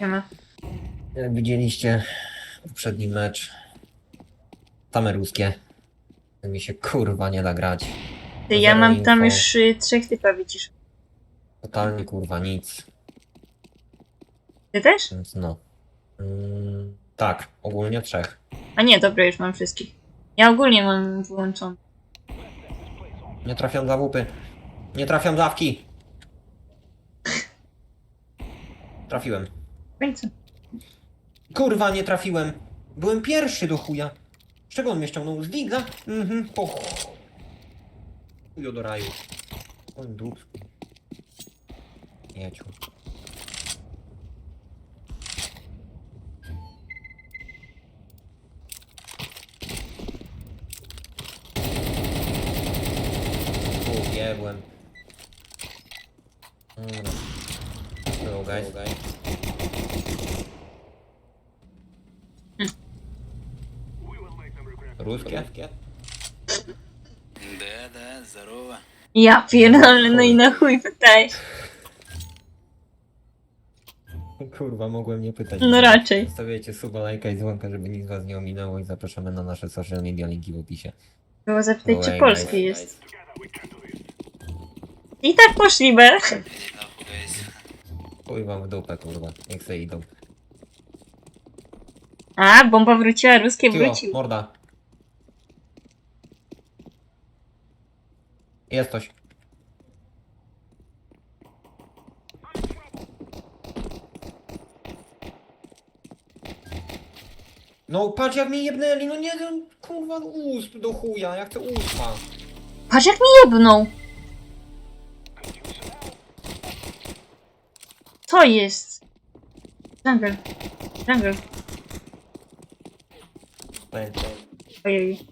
Siema. Jak widzieliście poprzedni mecz, same ruskie. Mi się kurwa nie da grać. Ty, ja Zero mam tam info. już y, trzech typa widzisz. Totalnie kurwa nic. Ty też? Więc no. Mm, tak, ogólnie trzech. A nie, dobra, już mam wszystkich. Ja ogólnie mam wyłączony. Nie trafiam za łupy. Nie trafiam zawki. Trafiłem. W końcu. Kurwa, nie trafiłem. Byłem pierwszy do chuja. Z czego on mnie ściągnął? Z digla? Mhm, po chuju do raju. Oj, dupsku. Jeciu. Jebłem. Dobra. Hello guys. Hello, guys. Ruskie? Да, да, здорово. Ja pierdolę, no i na chuj pytaj. Kurwa, mogłem nie pytać. No raczej. Zostawiajcie suba, lajka i dzwonka, żeby nic was nie ominęło i zapraszamy na nasze social media, linki w opisie. Było zapytać, czy Oj, polskie oj, jest. I tak poszli, be. Иди нахуй, гайс. Chuj wam w dupę, kurwa, niech se idą. A, bomba wróciła, ruskie Cicho, wrócił. morda. Jest coś. No patrz jak mnie jebnęli, no nie, no, kurwa, usp do chuja, jak to uspa. Patrz jak mi jebnął. Co jest? Jungle. Jungle. Ojej.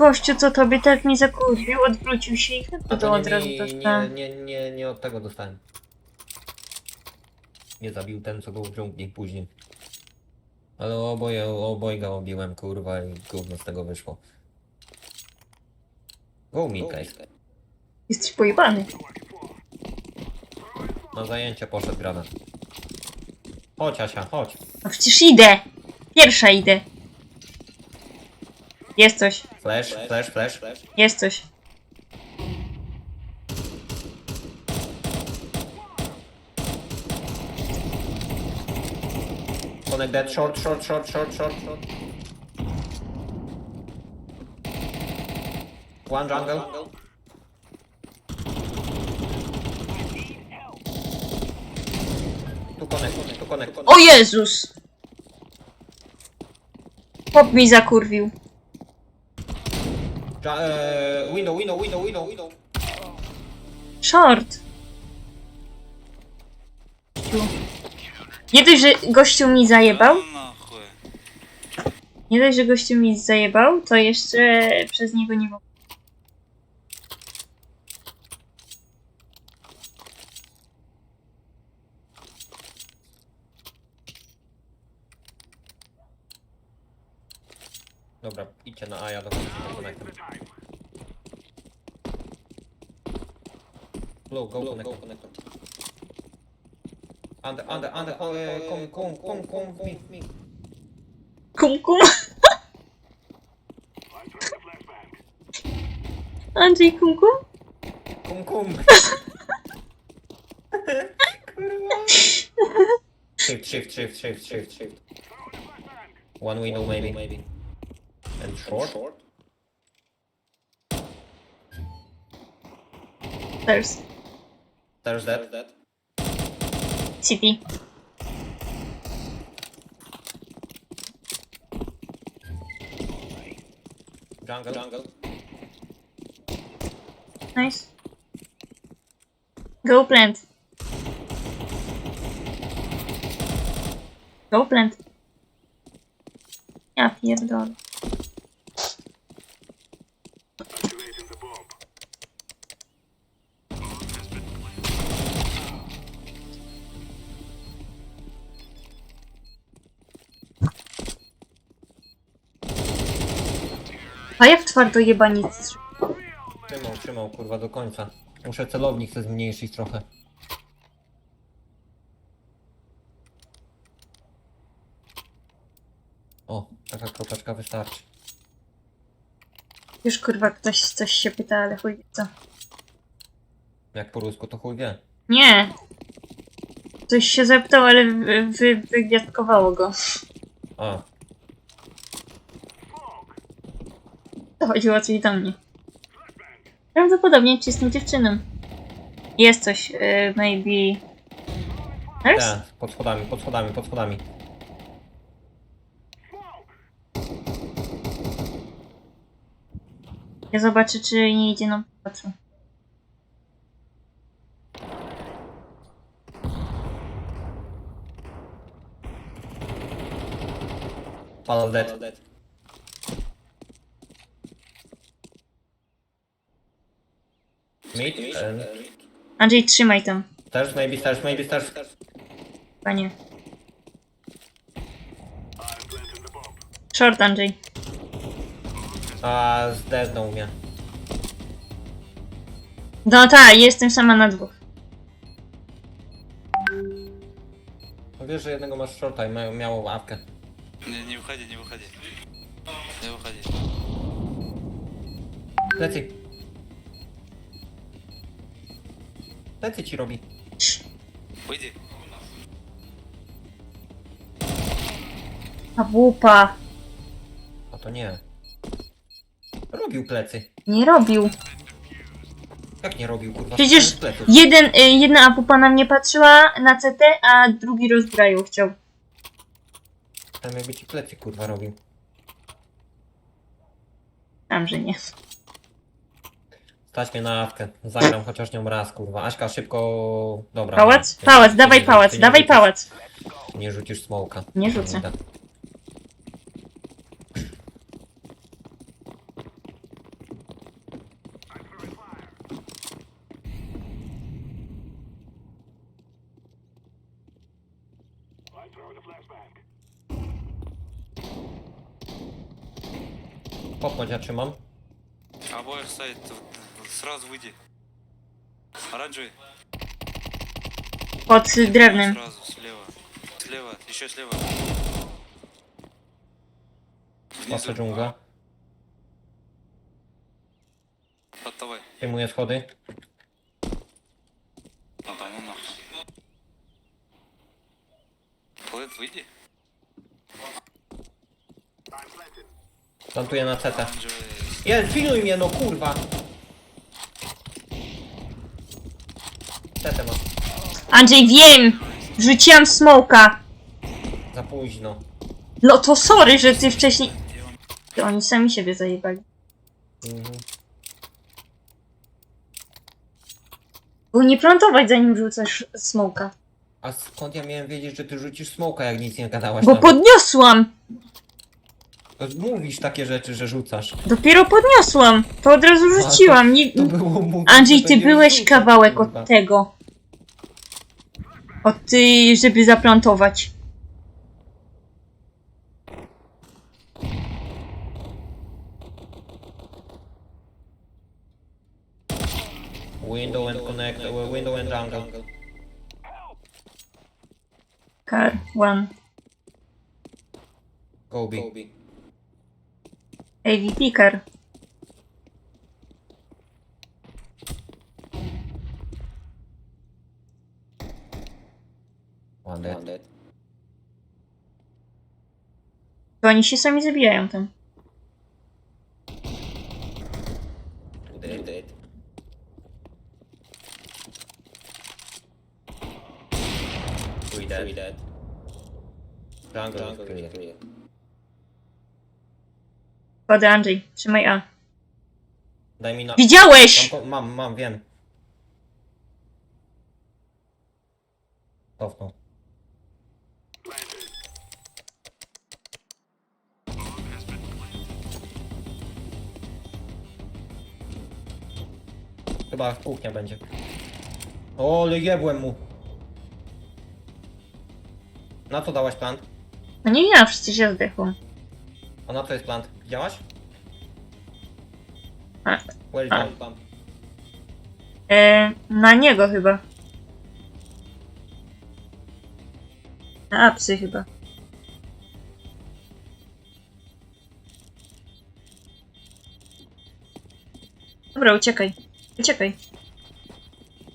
Gościu, co tobie tak mi zakurwił, odwrócił się i chyba to od nie, razu mi- dostałem. nie, nie, nie, nie od tego dostałem. Nie zabił ten, co był w dżungli później. Ale oboje, obojga obiłem, kurwa, i gówno z tego wyszło. Go mi, guys. Jesteś pojebany. Na zajęcie poszedł granat. Chodź, Asia, chodź. No przecież idę! Pierwsza idę. Jest coś, Flash, flash, flash, flash. jest coś. Connect that, short, short, short, short, short, short. One jungle. Tu connect, tu connect. O Jezus! Pop mi zakurwił. Dra- e, window, window, window, window, window. Short. Nie dość, że gościu mi zajebał. No, no, nie dość, że gościu mi zajebał, to jeszcze przez niego nie mogę. Dobra, idźcie na A, ja do końca connectem. Low, go, go, go, connect. Under, under, under, uh, come, come, come, come, me, me. Kum kum. Andrzej kum kum? Kum, kum. Kurwa. Shift, shift, shift, shift, shift, shift. One window maybe. maybe. And short. There's There's that. that. City. Jungle. Jungle. Nice. Go plant. Go plant. Ja pierdolę. A jak twardo jebanic. Trzymał, trzymał, kurwa, do końca. Muszę celownik sobie zmniejszyć trochę. O, taka kropeczka wystarczy. Już kurwa ktoś coś się pyta, ale chuj wie co. Jak po rusku, to chuj wie. Nie! Coś się zeptał, ale wy, wy, wygwiazdkowało go. A, chodziło coś do mnie. Prawdopodobnie czystą dziewczyną. Jest coś, y, maybe... Nurse? te, pod schodami, pod schodami, pod schodami. Ja zobaczę, czy nie idzie nam patrzą. Pal dead. Mid, and Andrzej, trzymaj tam, stairs, maybe stairs, maybe stairs. panie. Short, Andrzej. A, zdeznął mnie. No tak, jestem sama na dwóch. No wiesz, że jednego masz shorta i ma- miało łapkę. Не, не уходи, не уходи. Не уходи. Plecy. Tak plecy ci robi. Pójdzie. A wupa. A to nie. Robił plecy. Nie robił. Jak nie robił, kurwa? Przecież jeden, y, jedna apupa na mnie patrzyła na CT, a drugi rozbraju chciał. Tam jakby ci plecy, kurwa, robił. Tam, że nie. Stać mnie na awkę. Zagram chociaż nią raz, kurwa. Aśka, szybko... Dobra. Pałac? nie, Pałac, nie, dawaj nie, pałac, nie dawaj rzucisz- pałac. Nie rzucisz smoka. Nie rzucę. Kurde. Popnąć ja trzymam. Albo jeszcze to Сразу выйди. Оранжевый. Pod drewnem. Сразу, слева. Слева, еще слева. Patrzę dżunglę. Поддавай. Przyjmuję schody. Ну да, ну нахуй. Плэт, выйди. Plantuję na CT. Оранжевый. Jest, pilnuj mnie, no kurwa! Ma. Andrzej, wiem! Rzuciłam smoka. Za późno. No to sorry, że ty wcześniej... To oni sami siebie zajebali. Mhm. Było nie plantować zanim rzucasz smoka. A skąd ja miałem wiedzieć, że ty rzucisz smoka, jak nic nie gadałaś Bo nawet? podniosłam! To Mówisz takie rzeczy, że rzucasz. Dopiero podniosłam! To od razu rzuciłam. Nie... To było mówić, Andrzej, że ty będziesz byłeś kawałek kurwa. od tego. Od ty, żeby zaplantować. Window and connect, uh, window and jungle. Car, one. Go B. AVP car. One dead. To oni się sami zabijają tam. Dead. dead. Three dead. Three dead. Jungle, jungle clear. clear. Wody Andrzej, trzymaj A. Daj mi na... Widziałeś! Mam, mam, mam, wiem. Cofnął. Chyba kuchnia będzie. O, ale jebłem mu. Na co dałaś plant? No nie wiem, przecież ja zdechłam. A na co jest plant? Widziałaś? A. A. bomb? bomb? E, na niego chyba. Na apsy chyba. Dobra, uciekaj. Uciekaj.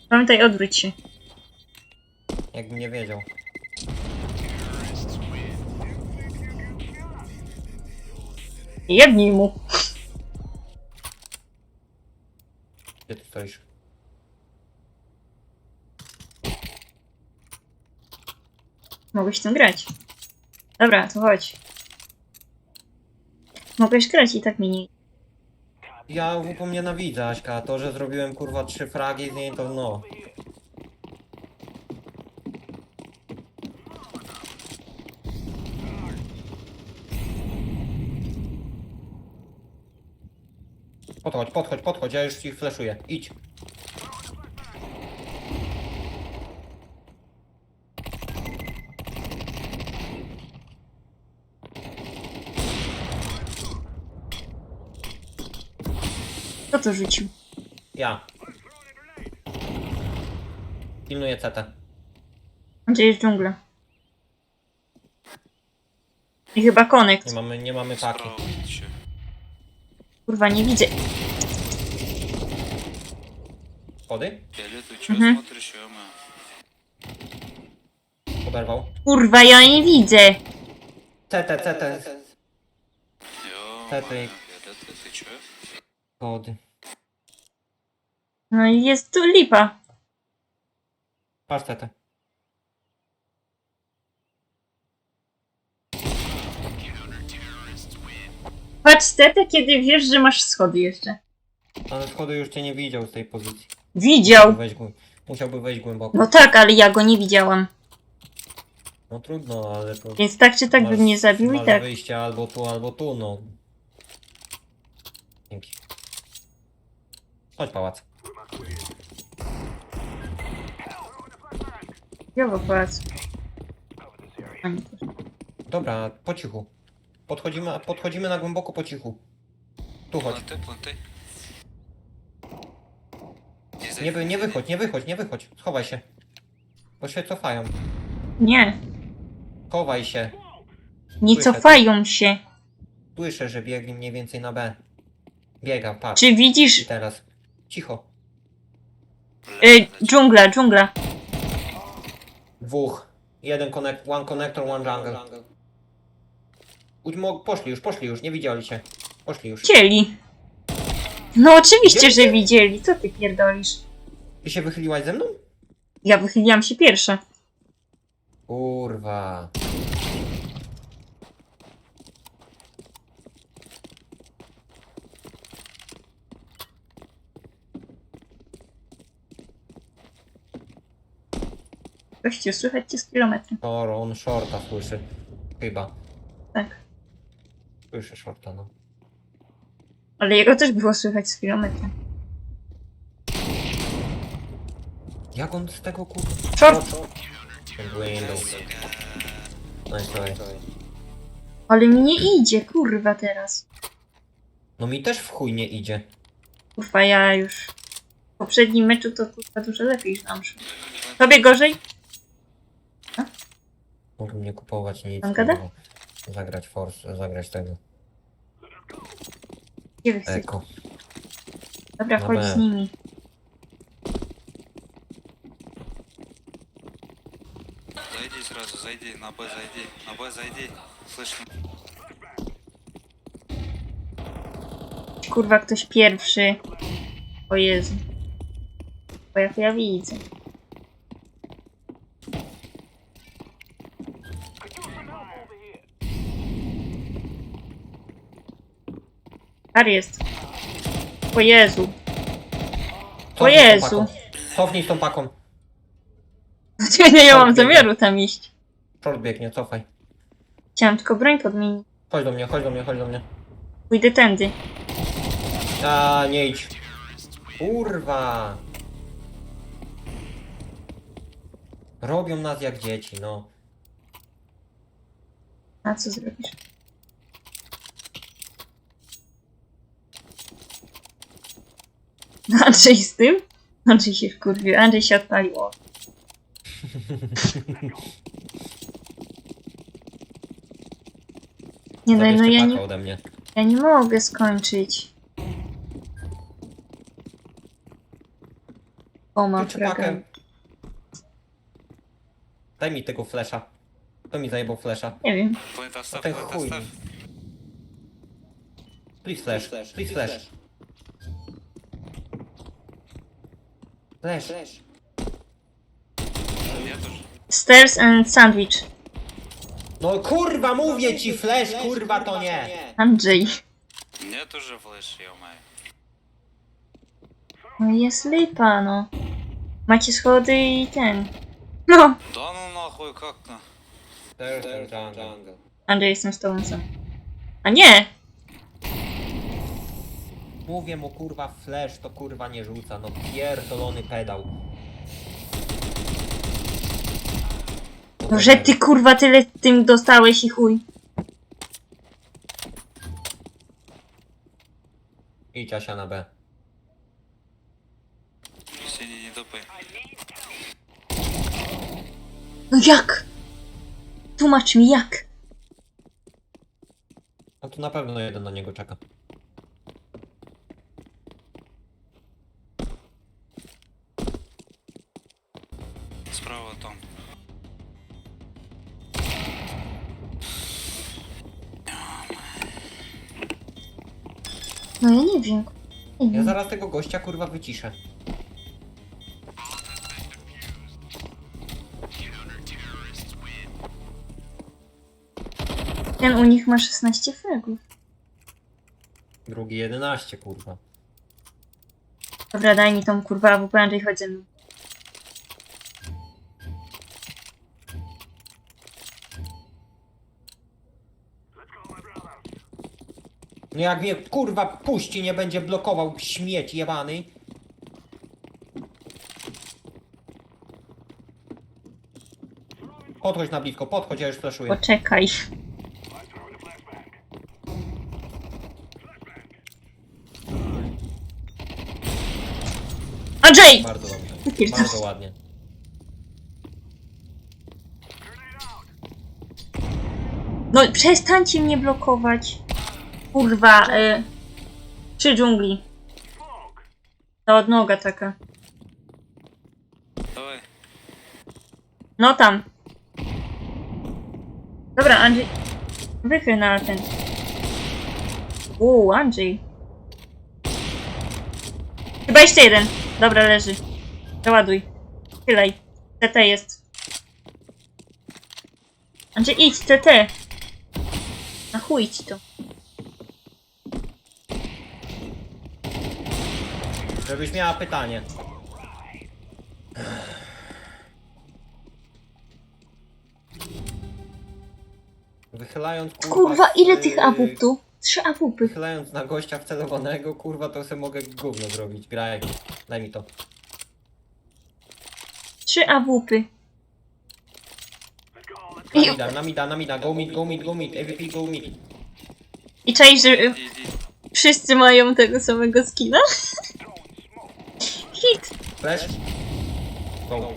Pamiętaj, odwróć się. Jakbym nie wiedział. Jebnij mu. Gdzie ty stoisz? Mogłeś tym grać. Dobra, to chodź. Mogłeś grać i tak mi nie... Ja mnie nienawidzę, Aśka. To, że zrobiłem kurwa trzy fragi z niej, to no. Podchodź, podchodź, podchodź, ja już ci flashuję. Idź. to rzucił? Ja. Pilnuję CT. Gdzie jest dżungla? I chyba konekt. Nie mamy, nie mamy paki. Справа еще. Kurwa, nie widzę. Schody? Фиолетовый, что Мгм. смотришь, ё Oberwał. Kurwa, ja nie widzę. CT, CT. ё Это- Фиолетовый, ты чё? Schody. no i jest tu lipa. Patrz. Patrz tetę, kiedy wiesz, że masz schody jeszcze. Ale schody już cię nie widział z tej pozycji. Widział. Weź głę- Musiałby wejść głęboko. No tak, ale ja go nie widziałam. No trudno, ale to... Więc tak czy tak masz- bym mnie zabił i masz tak. wyjście albo tu, albo tu, no. Dzięki. Chodź pałac. Ja w Dobra, po cichu. Podchodzimy, podchodzimy na głęboko po cichu. Tu chodź. Planty, planty. Nie, nie wychodź, nie wychodź, nie wychodź. Schowaj się. Bo się cofają. Nie, Chowaj się. nie Słyszę. cofają się. Słyszę, że biegli mniej więcej na B. Biega, patrz. Czy widzisz I teraz. Cicho. y, dżungla, dżungla? Dwóch. Jeden connect, one connector, one jungle. Udź, mo- poszli już, poszli już, nie widzieli cię. Poszli już. Widzieli. No oczywiście, że widzieli. Co ty pierdolisz? Ty się wychyliłaś ze mną? Ja wychyliłam się pierwsza. Kurwa. Gościu, słychać cię z kilometra. To on shorta słyszy. Chyba. Tak. Słyszy shorta, no. Ale jego też było słychać z kilometra. Jak on z tego kurwa? Short! No i sorry. Ale mi nie idzie, kurwa teraz. No mi też w chuj nie idzie. Kurwa, ja już w poprzednim meczu to kurwa dużo lepiej znam. Tobie gorzej? Mógłbym nie kupować nic. Pan gada? kurwa. Zagrać Force, zagrać tego. Gdzie wy chcecie? Eko. Dobra, Na chodź B. z nimi. Зайди сразу, зайди, на Б зайди, на Б зайди. Слышно? Kurwa, ktoś pierwszy. O Jezu. Bo jak ja widzę. Kar jest. O Jezu. O Cofnij tą Jezu. paką. Cofnij z tą paką. Nie, nie, ja mam zamiaru tam iść. Short biegnie, cofaj. Chciałam tylko broń podmienić. Chodź do mnie, chodź do mnie, chodź do mnie. Pójdę tędy. A nie idź. Kurwa. Robią nas jak dzieci, no. A co zrobisz? Andrzej z tym? Andrzej się wkurwił, Andrzej się odpalił. Nie no, daj, no ja nie, ode mnie. ja nie mogę skończyć. O, mam fragment. Daj mi tego flesza. To mi zajebał flesza. Nie wiem. Planeta staw, no Ten chuj. staw. Please flash, please flash. Flash. Я тоже. Stairs and sandwich. No kurwa, mówię ci flash, kurwa to nie. Andrzej. Мне тоже флеш, ё-моё. No jest lipa, no. Macie schody i ten. No. Да ну нахуй, как то There's a jungle. Andrzej, jestem z tobą sam. A nie! Mówię mu kurwa flash to kurwa nie rzuca, no pierdolony pedał. No, że ty kurwa tyle z tym dostałeś i chuj. Idź Asia na B. Się nie, nie. No jak? Tłumacz mi jak? No tu na pewno jeden na niego czeka. No ja wiem. zaraz tego gościa kurwa wyciszę. Ten u nich ma 16 fragów. Drugi 11 kurwa. Dobra, daj mi tą kurwa AWP, Andrzej, chodź No jak mnie kurwa puści, nie będzie blokował śmieć jebany. Podchodź na blisko, podchodź, ja już flaszuję. Poczekaj. Andrzej! Bardzo dobrze. Bardzo ładnie. No przestańcie mnie blokować. Kurwa, y, przy dżungli. Ta odnoga taka. No tam. Dobra, Andrzej. Wychyl na ten. Uuu, Andrzej. Chyba jeszcze jeden. Dobra, leży. Załaduj. Chylaj. TT jest. Andrzej, idź, TT. Na chuj ci to. Żebyś miała pytanie. Wychylając kurwa... Kurwa, ile y, tych awup tu? Trzy awupy. Wychylając na gościa wcelowanego, kurwa, to sobie mogę gówno zrobić. Graj. Daj mi to. Trzy awupy. Namida, namida, namida. Go mid, go mid, go mid. AVP, go mid. i czaisz, że wszyscy mają tego samego skina? Flash? Go.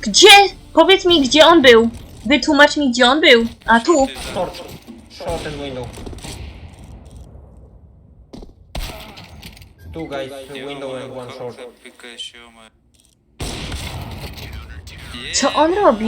Gdzie? Powiedz mi, gdzie on był. Wytłumacz mi, gdzie on był. A tu. Torch. Short window. Two guys, window and one short. Co on robi?